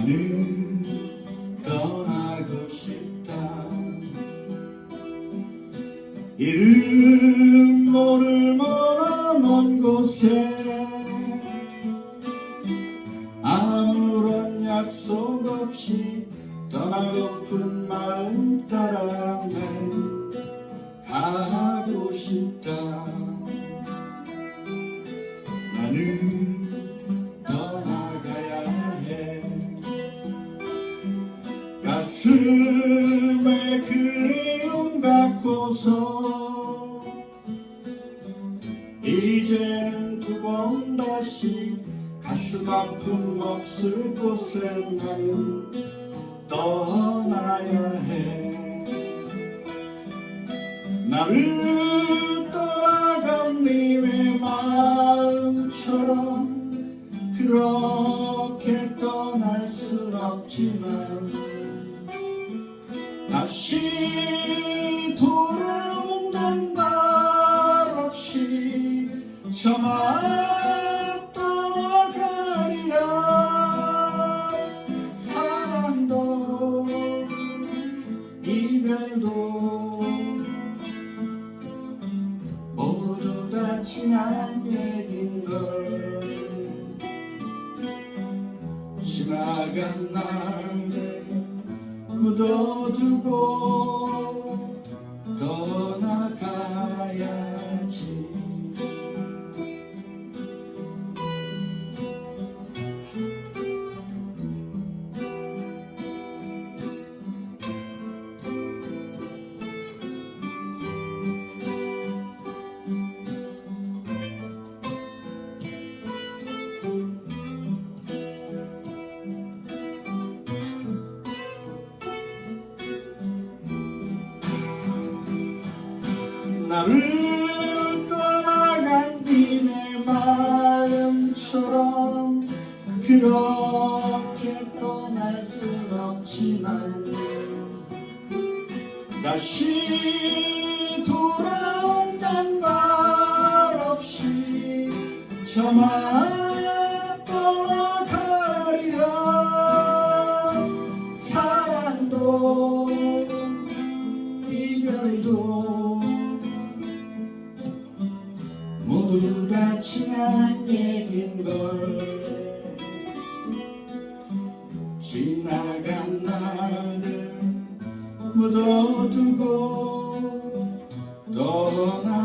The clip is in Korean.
나는 떠나고 싶다. 이름 모를 먼 곳에 아무런 약속 없이 떠나고픈 마음 따라 갖고서. 이제는 두 번 다시 가슴 아픔 없을 곳에 나는 떠나야 해. 나를 떠나간 님의 마음처럼 그렇게 떠날 순 없지만 다시 저만 떠나가리라 사랑도 이별도 모두 다 지난 얘긴걸 지나간 날들 묻어두고 나를 떠나간 님의 마음처럼 그렇게 떠날 순 없지만 다시 돌아온단 말 없이 저만 떠나가리라. 사랑도 모두 다 지난 얘긴걸. 지나간 날들 묻어두고 떠나